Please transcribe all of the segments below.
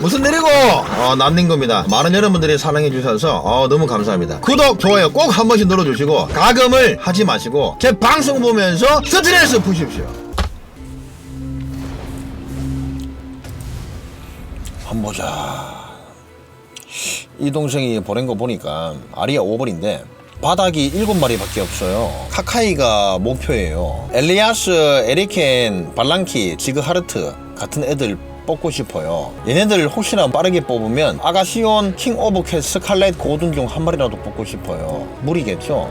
무슨 일이고? 어, 난닝겁니다. 많은 여러분들이 사랑해 주셔서 어, 너무 감사합니다. 구독 좋아요 꼭 한 번씩 눌러주시고 가금을 하지 마시고 제 방송 보면서 스트레스 푸십시오. 한번 보자. 이 동생이 보낸 거 보니까 아리아 5번인데 바닥이 7마리밖에 없어요. 카카이가 목표예요. 엘리아스, 에리켄, 발랑키, 지그하르트 같은 애들 뽑고 싶어요. 얘네들 혹시나 빠르게 뽑으면 아가시온, 킹 오브 캣, 스칼렛, 고든 중 한 마리라도 뽑고 싶어요. 무리겠죠?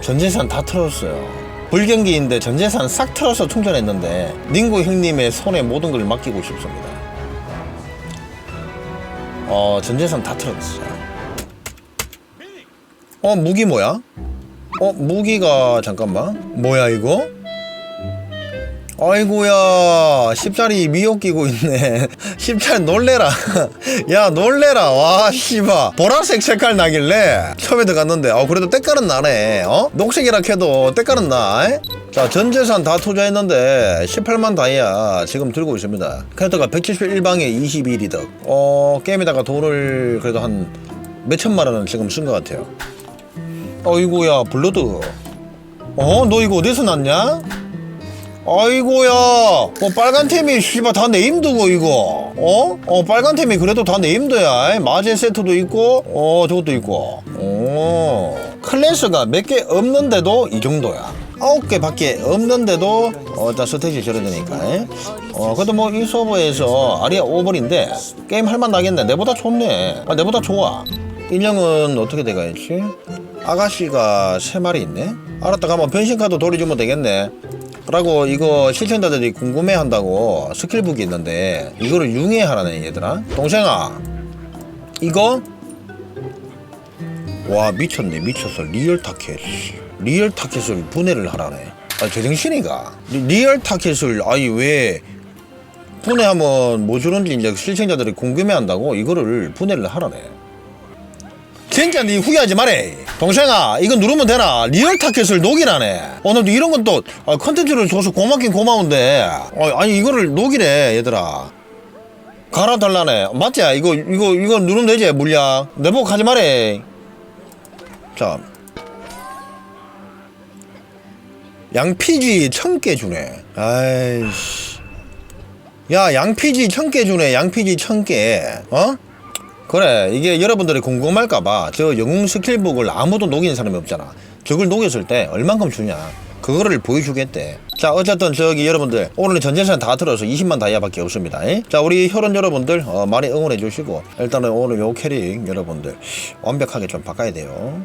전재산 다 틀었어요. 불경기인데 전재산 싹 틀어서 충전했는데 닝구 형님의 손에 모든 걸 맡기고 싶습니다. 어, 전재산 다 틀었어요. 어, 무기 뭐야? 어, 무기가 잠깐만. 뭐야 이거? 아이고야, 십자리 미역 끼고 있네. 십자리 놀래라. 야, 놀래라. 와, 씨바. 보라색 색깔 나길래 처음에 들어갔는데, 어, 그래도 때깔은 나네. 어? 녹색이라 해도 때깔은 나. 에? 자, 전 재산 다 투자했는데, 18만 다이아 지금 들고 있습니다. 캐릭터가 171방에 22리덕. 어, 게임에다가 돈을 그래도 한 몇천만 원은 지금 쓴 것 같아요. 어이구야, 블러드. 어, 너 이거 어디서 났냐? 아이고야. 어 빨간 템이 씨발 다 네임드고 이거. 어? 어 빨간 템이 그래도 다 네임드야. 마제 세트도 있고 어 저것도 있고. 어. 클래스가 몇 개 없는데도 이 정도야. 아홉 개 밖에 없는데도 어자 스탯이 저러니까 어 그래도 뭐 이 서버에서 아리아 5번인데 게임 할만 나겠네. 내보다 좋네. 아 내보다 좋아. 인형은 어떻게 돼가있지? 아가씨가 세 마리 있네? 알았다 가면 변신카드 돌려주면 되겠네 라고 이거 시청자들이 궁금해한다고 스킬북이 있는데 이거를 융해하라네 얘들아. 동생아 이거? 와 미쳤네 미쳤어. 리얼 타켓. 리얼 타켓을 분해를 하라네. 아 제정신이가. 리- 리얼 타켓을 아니 왜 분해하면 뭐 주는지 이제 시청자들이 궁금해한다고 이거를 분해를 하라네 진짜 니 후회하지 마래. 동생아 이거 누르면 되나? 리얼 타켓을 녹이라네. 오늘도 이런 건 또 컨텐츠를 줘서 고맙긴 고마운데. 어, 아니 이거를 녹이래 얘들아. 갈아달라네. 맞지? 이거 이거 이거 누르면 되지 물량? 내보고 가지 마래. 자. 양피지 천 개 주네. 아이씨. 야 양피지 천 개 주네. 양피지 천 개. 어? 그래 이게 여러분들이 궁금할까봐 저 영웅 스킬북을 아무도 녹이는 사람이 없잖아. 저걸 녹였을 때 얼만큼 주냐. 그거를 보여주겠대. 자 어쨌든 저기 여러분들 오늘 전재산 다 들어서 20만 다이아밖에 없습니다. 에? 자 우리 혈원 여러분들 어, 많이 응원해 주시고 일단은 오늘 요 캐릭 여러분들 완벽하게 좀 바꿔야 돼요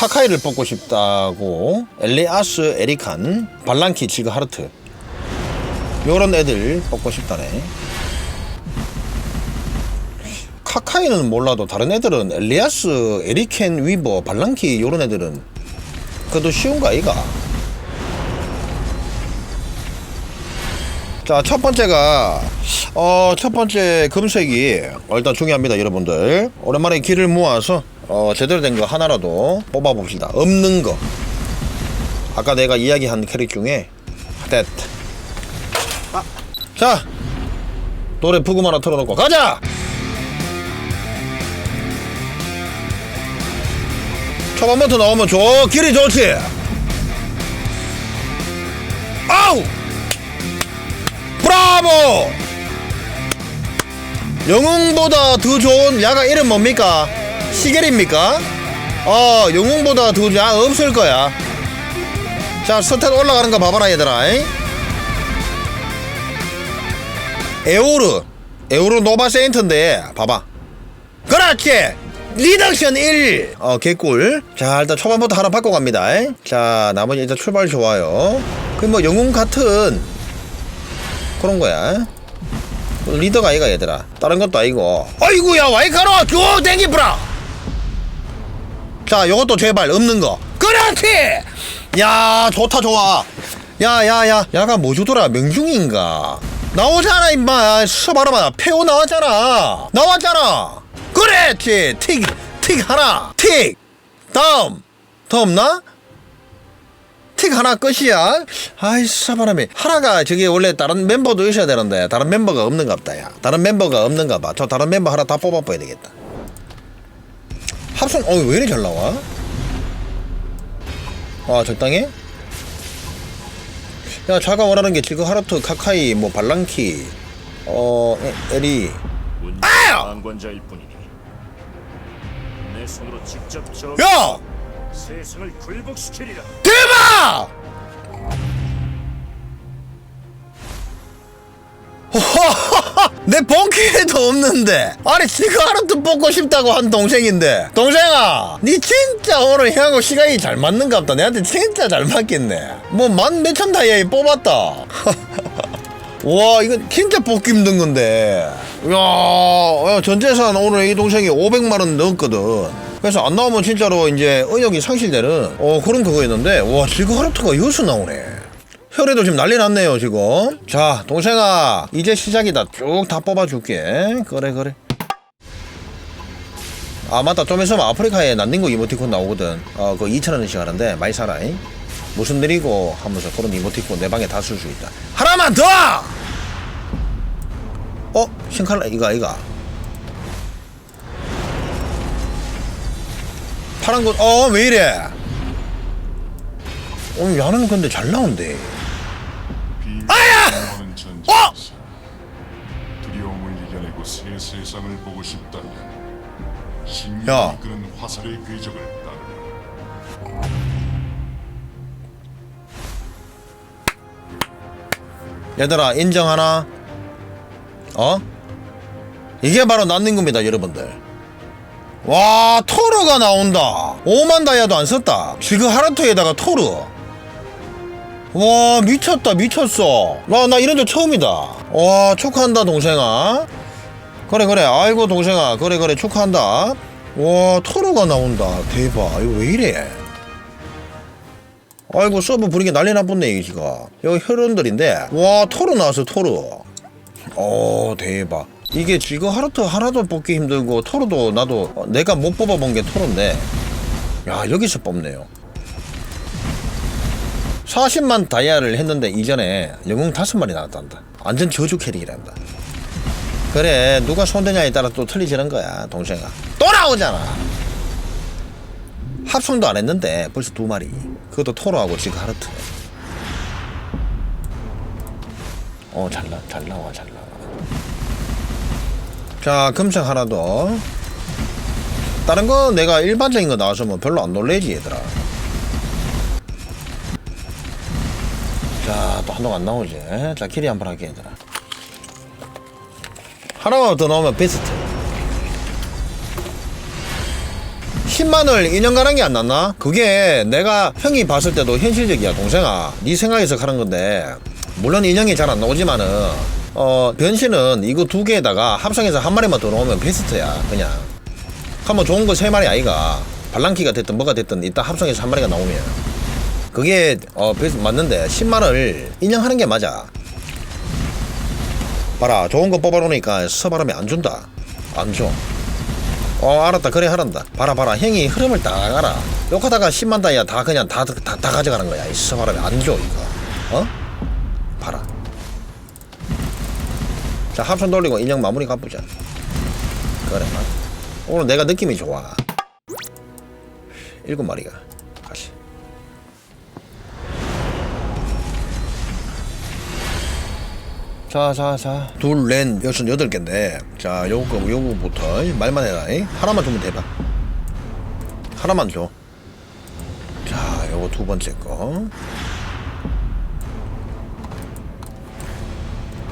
카카이를 뽑고 싶다고 엘리아스 에리칸 발랑키 지그 하르트. 요런 애들 뽑고 싶다네. 카카이는 몰라도 다른 애들은 엘리아스 에리켄 위버 발랑키 요런 애들은 그래도 쉬운 거 아이가? 자, 첫 번째가, 어, 첫 번째 금색이, 어, 일단 중요합니다, 여러분들. 오랜만에 길을 모아서, 어, 제대로 된 거 하나라도 뽑아봅시다. 없는 거. 아까 내가 이야기한 캐릭 중에, 됐. 자, 노래 부금 하나 틀어놓고, 가자! 초반부터 나오면 좋, 길이 좋지! 아우! 브라보! 영웅보다 더 좋은 야가 이름 뭡니까? 시겔입니까? 어, 영웅보다 더, 야, 없을 거야. 자, 스탯 올라가는 거 봐봐라, 얘들아. 잉? 에오르. 에오르 노바 세인트인데, 봐봐. 그렇지! 리덕션 1! 어, 개꿀. 자, 일단 초반부터 하나 바꿔 갑니다. 잉? 자, 나머지 일단 출발 좋아요. 그 뭐, 영웅 같은 그런 거야. 리더가 아이가 얘들아. 다른 것도 아니고. 아이구야 와이카로 쭉 땡기브라. 자, 요것도 제발 없는 거. 그렇지. 야, 좋다 좋아. 야, 야, 야, 야 가 뭐 주더라? 명중인가? 나오잖아 임마. 서봐라봐. 페오 나왔잖아. 나왔잖아. 그렇지. 틱, 틱 하나. 틱. 다음 더 없나? 틱 하나 끝이야 아이 사바람이 하나가 저기 원래 다른 멤버도 있어야 되는데 다른 멤버가 없는가 보다 야 다른 멤버가 없는가 봐 저 다른 멤버 하나 다 뽑아봐야 되겠다 합성 어왜 이리 잘 나와? 아 적당해? 야 자가 원하는 게 지금 하르트 카카이 뭐 발랑키 어 에- 에리 방관자일 뿐이니 내 손으로 직접 저 야 세상을 굴복시키리라 대박! 내 본캐에도 없는데. 아니 하루도 뽑고 싶다고 한 동생인데. 동생아 니 진짜 오늘 형하고 시간이 잘 맞는가 보다. 내한테 진짜 잘 맞겠네. 뭐 만 몇천 다이아에 뽑았다. 와 이건 진짜 뽑기 힘든 건데. 야, 야 전재산 오늘 이 동생이 500만원 넣었거든. 그래서 안 나오면 진짜로 이제 의욕이 상실되는 어 그런 그거였는데 와 지금 하루트가 여기서 나오네 혈에도 지금 난리 났네요 지금. 자 동생아 이제 시작이다. 쭉 다 뽑아줄게. 그래 그래. 아 맞다. 좀 있으면 아프리카에 난닝구 이모티콘 나오거든. 어 그거 2천원씩 하는데 많이 사라잉. 무슨 일이고 하면서 그런 이모티콘 내 방에 다 쓸 수 있다. 하나만 더! 어? 신칼라 이거 이거. 파란 거 어 왜 이래? 어 야는 근데 잘 나온대 세상을 보고 싶다면 신이 야. 이끄는 화살의 궤적을 따르라. 얘들아 인정하나? 어? 이게 바로 난닝구입니다 여러분들 와 토르가 나온다 5만 다이아도 안 썼다 지금 하르토에다가 토르 와 미쳤다 미쳤어 와 나 이런 적 처음이다 와 축하한다 동생아 그래 그래. 아이고 동생아. 그래 그래. 축하한다. 와 토르가 나온다. 대박. 이거 왜 이래? 아이고 서브 부리게 난리 나쁘네 이기가. 여기 혈원들인데. 와 토르 나왔어 토르 어 대박. 이게 지금 하루도 하나도 뽑기 힘들고 토르도 나도 어, 내가 못 뽑아본 게 토르인데. 야 여기서 뽑네요. 40만 다이아를 했는데 이전에 영웅 다섯 마리 나왔단다. 완전 저주 캐릭이란다 그래 누가 손대냐에 따라 또 틀리지는 거야 동생아. 또 나오잖아. 합성도 안 했는데 벌써 두 마리. 그것도 토로하고 지금 하르트 어잘 나, 잘 나와 잘 나와. 자 금색 하나 더. 다른 거 내가 일반적인 거 나왔으면 별로 안 놀래지 얘들아. 자 또 한동 안 나오지? 자 길이 한번 할게 얘들아 하나만 더 나오면 베스트. 10만을 2년 가는 게 안 났나? 그게 내가 형이 봤을 때도 현실적이야 동생아. 네 생각에서 가는 건데. 물론 인형이 잘 안 나오지만은 어 변신은 이거 두 개에다가 합성해서 한 마리만 더 넣으면 베스트야 그냥. 한번 좋은 거 세 마리 아이가. 발랑키가 됐든 뭐가 됐든 이따 합성해서 한 마리가 나오면. 그게 어 베스트 맞는데 10만을 인형하는 게 맞아 봐라 좋은 거 뽑아놓으니까 서바람이 안 준다. 안 줘. 어 알았다. 그래 하란다. 봐라 봐라. 형이 흐름을 딱 알아. 욕하다가 10만 다이아 다 그냥 다, 다, 다 가져가는 거야. 이 서바람이 안 줘 이거. 어? 봐라. 자 합선 돌리고 인형 마무리 가보자. 그래 맞 오늘 내가 느낌이 좋아. 일곱 마리가 자, 자, 자. 둘, 넷, 여섯, 여덟 개인데. 자, 요거, 요거부터 말만 해라. 이. 하나만 주면 대박. 하나만 줘. 자, 요거 두 번째 거.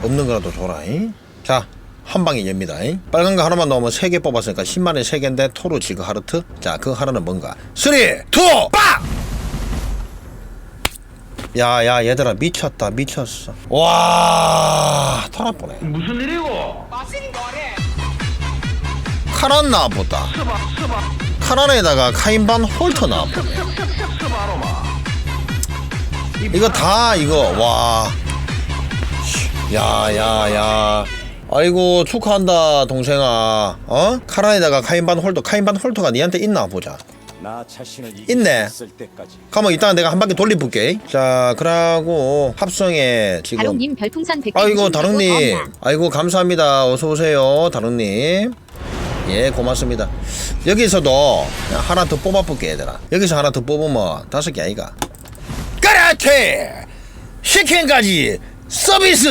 없는 거라도 줘라. 이. 자, 한 방에 엽니다. 이. 빨간 거 하나만 넣으면 세 개 뽑았으니까 10만에 세 개인데 토르 지그 하르트. 자, 그 하나는 뭔가? 3, 2, 1, 빡! 야, 야, 얘들아, 미쳤다, 미쳤어. 와, 털 아프네. 무슨 일이고? 카란 나보다. 카란에다가 카인반 홀터 나보네. 이거 다, 이거, 와. 야, 야, 야. 아이고, 축하한다, 동생아. 어? 카란에다가 카인반 홀터. 카인반 홀터가 니한테 있나 보자. 나 자신을 이길 있네. 가만 이따가 내가 한 바퀴 돌려볼게. 자 그러고 합성에 지금. 다롱님 별풍선 100개 아이고 다롱님. 아이고 감사합니다. 어서 오세요 다롱님. 예 고맙습니다. 여기서도 하나 더 뽑아볼게 얘들아. 여기서 하나 더 뽑으면 다섯 개 아이가. 그렇지 치킨까지 서비스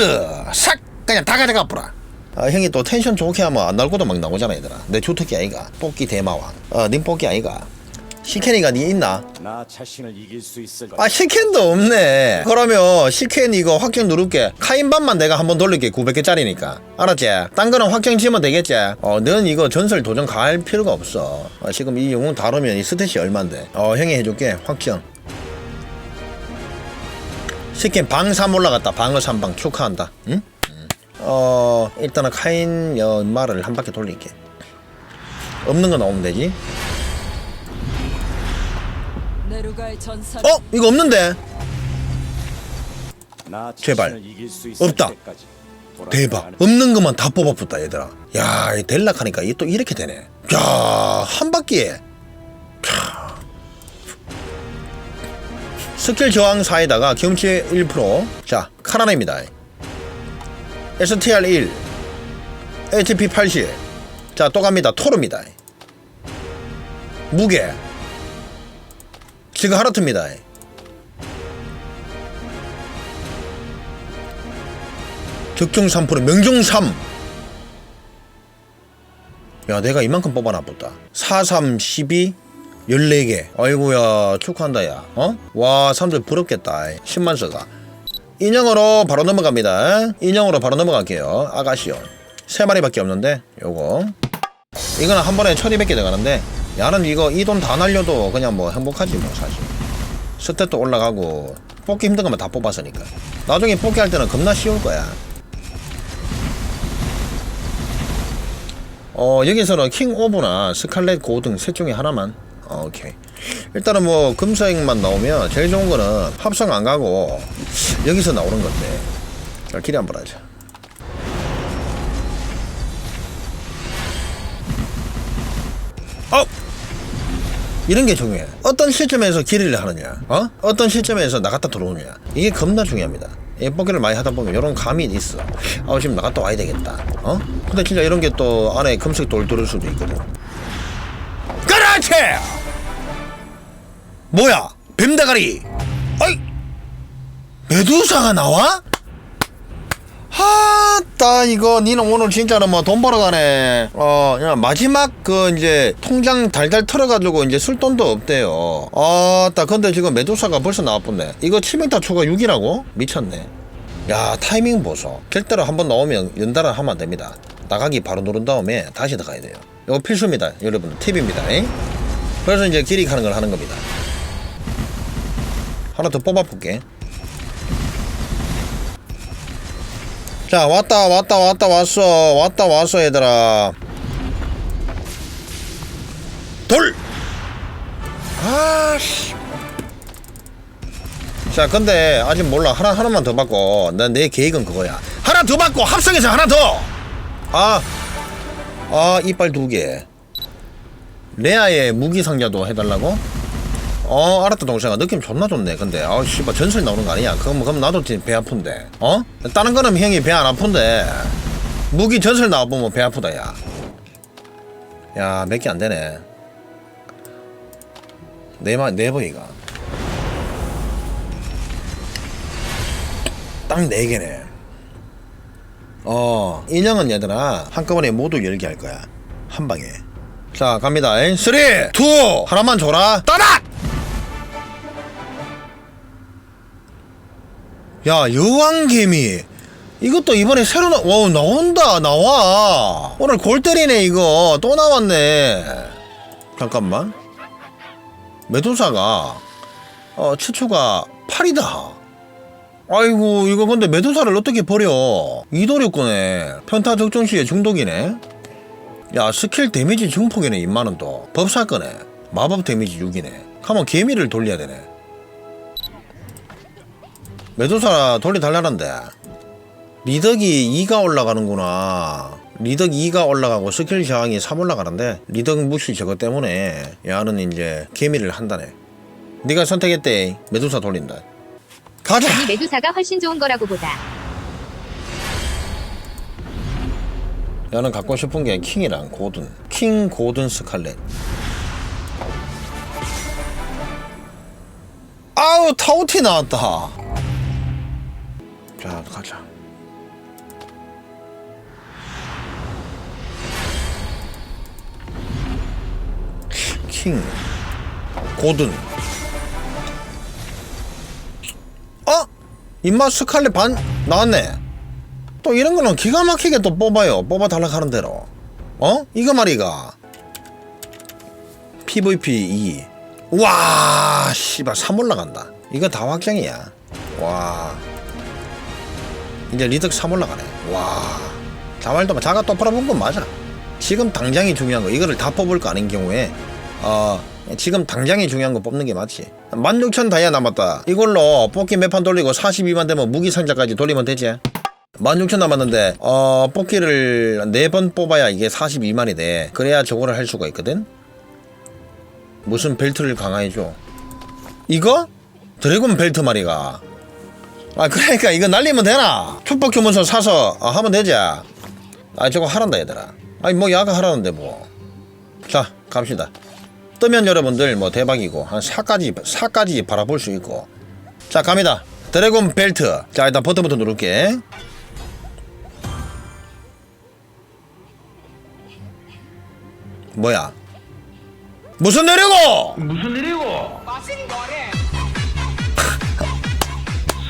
싹 그냥 다 가져가 보라. 아, 형이 또 텐션 좋게 하면 안 것도 막 나오잖아 얘들아. 내 주특기 아이가. 뽑기 대마왕. 어님 뽑기 아이가 시켄이가 니 있나? 나 자신을 이길 수 있을 아 시켄도 없네. 그러면 시켄 이거 확정 누를게. 카인반만 내가 한번 돌릴게. 900개짜리니까. 알았지? 딴 거는 확정 지면 되겠지? 어넌 이거 전설 도전 갈 필요가 없어. 어, 지금 이 영웅 다루면 이 스탯이 얼만데? 어 형이 해줄게. 확정. 시켄 방3 올라갔다. 방어 3방 축하한다. 응? 응. 어 일단은 카인 연마를 한 바퀴 돌릴게. 없는 거 나오면 되지 어? 이거 없는데? 나 제발. 없다. 대박 없는 것만 다 뽑아붙다 얘들아 야이 델락하니까 이게 또 이렇게 되네 야한 바퀴에 캬. 스킬 저항 4에다가 경치 1%자 카라나입니다 STR 1 HP 80 자 또 갑니다 토르입니다 무게 지금 하르트입니다. 적중 3% 명중 3. 야 내가 이만큼 뽑아놔 보다. 4, 3, 12 14개. 아이고야 축하한다 야. 어? 와 사람들 부럽겠다. 10만 서가. 인형으로 바로 넘어갑니다. 인형으로 바로 넘어갈게요. 아가시오 세 마리밖에 없는데 요거. 이거는 한 번에 1200개 들어가는데 야는 이거 이 돈 다 날려도 그냥 뭐 행복하지 뭐 사실. 스탯도 올라가고 뽑기 힘든 것만 다 뽑았으니까. 나중에 뽑기 할 때는 겁나 쉬울 거야. 어 여기서는 킹 오브나 스칼렛 고등 셋 중에 하나만. 어, 오케이. 일단은 뭐 금색만 나오면 제일 좋은 거는 합성 안 가고 여기서 나오는 건데. 자 길이 한번 하자. 어 이런 게 중요해. 어떤 시점에서 길이를 하느냐 어? 어떤 시점에서 나갔다 들어오느냐. 이게 겁나 중요합니다. 이 뽑기를 많이 하다 보면 이런 감이 있어. 아 지금 나갔다 와야 되겠다 어? 근데 진짜 이런 게 또 안에 금색 돌 들을 수도 있거든. 그렇지 뭐야? 뱀대가리! 어이! 메두사가 나와? 하따 이거 니는 오늘 진짜로 뭐 돈 벌어 가네. 어 야, 마지막 그 이제 통장 달달 털어가지고 이제 쓸 돈도 없대요. 아따 근데 지금 메두사가 벌써 나왔겠네. 이거 치명타 초과 6이라고? 미쳤네. 야 타이밍 보소. 절대로 한번 나오면 연달아 하면 안 됩니다. 나가기 바로 누른 다음에 다시 들어가야 돼요. 이거 필수입니다 여러분. 팁입니다. 잉? 그래서 이제 기릭하는 걸 하는 겁니다. 하나 더 뽑아볼게 자 왔다 왔다 왔다 왔어. 왔다 왔어 얘들아. 돌! 아씨. 자 근데 아직 몰라. 하나 하나만 더 받고 난 내 계획은 그거야. 하나 더 받고 합성해서 하나 더 아. 아 이빨 두개. 레아의 무기 상자도 해달라고? 어 알았다 동생아. 느낌 존나 좋네 근데. 아 씨발 전설 나오는 거 아니야? 그럼 그럼 나도 지금 배 아픈데. 어? 다른 거는 형이 배 안 아픈데. 무기 전설 나와보면 배 아프다 야 야 몇 개 안 되네. 네마 네버이가 딱 네 개네. 어 인형은 얘들아 한꺼번에 모두 열게 할 거야. 한 방에. 자 갑니다. 3 2 하나만 줘라. 따라 야 여왕개미 이것도 이번에 새로 나, 와 나온다 나와. 오늘 골 때리네 이거. 또 나왔네. 잠깐만. 메두사가 어 치추가 8이다. 아이고 이거 근데 메두사를 어떻게 버려? 이도력구네. 편타 적중 시에 중독이네. 야 스킬 데미지 증폭이네 임마는 또. 법사 거네 마법 데미지 6이네. 가만 개미를 돌려야 되네 메두사 돌리 달라는데. 리덕이 2가 올라가는구나. 리덕 2가 올라가고 스킬 저항이 3 올라가는데 리덕 무시 저거 때문에 야는 이제 개미를 한다네. 네가 선택했대. 메두사 돌린다. 가자! 이 메두사가 훨씬 좋은 거라고 보다. 나는 갖고 싶은 게 킹이랑 고든. 킹 고든 스칼렛. 아우 타우티 나왔다 자 가자 킹 고든 어? 입맛 스칼렛 반 나왔네 또 이런 거는 기가 막히게 또 뽑아요. 뽑아 달라 하는 대로. 어? 이거 말이가. PVP 2. 와, 씨발 3 올라간다. 이거 다 확정이야. 와. 이제 리덕 3 올라가네. 와. 자말도 마. 자가 또 팔아본 건 맞아. 지금 당장이 중요한 거. 이거를 다 뽑을 거 아닌 경우에 어 지금 당장이 중요한 거 뽑는 게 맞지. 16,000 다이아 남았다. 이걸로 뽑기 몇 판 돌리고 42만 되면 무기 상자까지 돌리면 되지. 16,000 남았는데 어 뽑기를 4번 뽑아야 이게 42만이 돼 그래야 저거를 할 수가 있거든 무슨 벨트를 강화해줘 이거? 드래곤 벨트 말이가 아 그러니까 이거 날리면 되나? 축복 주문서 사서 어, 하면 되지. 아 저거 하란다 얘들아. 아니 뭐 야가 하라는데 뭐 자 갑시다. 뜨면 여러분들 뭐 대박이고 한 4까지 4까지 바라볼 수 있고. 자 갑니다. 드래곤 벨트. 자 일단 버튼부터 누를게. 뭐야? 무슨 내리고? 무슨 일이고?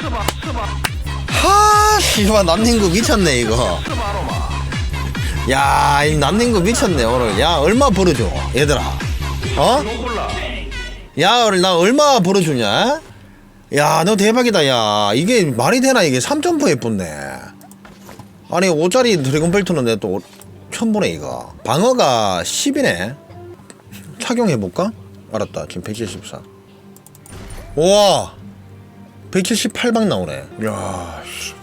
하, 씨발 난닝구 미쳤네 이거. 야, 이 난닝구 미쳤네 오늘. 야, 얼마 벌어줘, 얘들아. 어? 야, 나 얼마 벌어주냐? 야, 너 대박이다, 야. 이게 말이 되나 이게 3점프 예쁜네. 아니 5짜리 드래곤 벨트는 내또 처음 보네 이거. 방어가 10이네. 착용해볼까? 알았다. 지금 174. 우와! 178방 나오네. 야, 씨.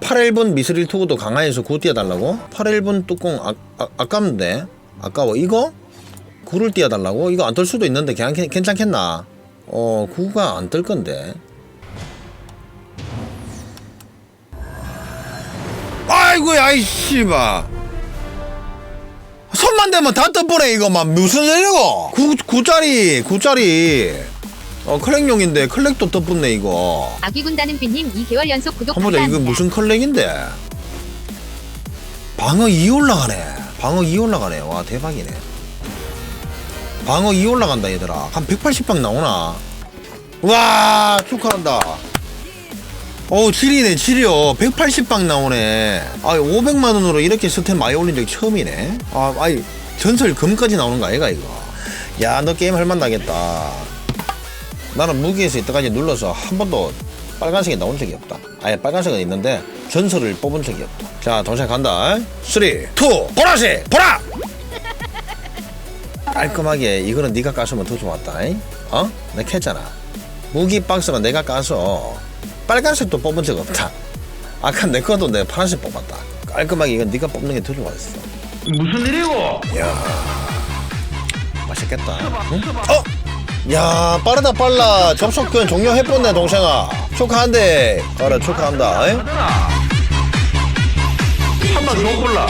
8일분 미스릴 투구도 강화해서 구 띄워달라고? 8일분 뚜껑 아, 아, 아깝는데? 아까워. 이거? 구를 띄워달라고? 이거 안 뜰 수도 있는데 괜- 괜찮겠나? 어, 구가 안 뜰 건데. 아이고 야, 이 씨발. 손만 대면 다 떠보네, 이거. 막 무슨 일이고? 구, 구짜리, 구짜리. 어, 클렉용인데 클렉도 떠붙네, 이거. 아기 군다는 빈님 2개월 연속 구독 한번 더 이거 감사합니다. 무슨 컬렉인데? 방어 2 올라가네. 방어 2 올라가네. 와 대박이네. 방어 2 올라간다 얘들아. 한 180방 나오나? 와 축하한다. 오 7이네 7이요. 180방 나오네. 아 500만 원으로 이렇게 스텝 많이 올린 적 처음이네. 아 아이 전설 금까지 나오는 거 아이가 이거. 야 너 게임 할만 나겠다. 나는 무기에서 이때까지 눌러서 한 번도 빨간색이 나온 적이 없다. 아예 빨간색은 있는데 전설을 뽑은 적이 없다. 자, 동생 간다. 3, 2, 보라색! 보라! 깔끔하게 이거는 네가 깠으면 더 좋았다. 잉? 어? 내가 했잖아. 무기 박스는 내가 까서 빨간색도 뽑은 적 없다. 아까 내 것도 내가 파란색 뽑았다. 깔끔하게 이건 네가 뽑는 게 더 좋았어. 무슨 일이고? 맛있겠다. 응? 어? 야 빠르다 빨라 접속권 종료해본네 동생아 축하한대 그래 축하한다 잉? 한번 더 골라.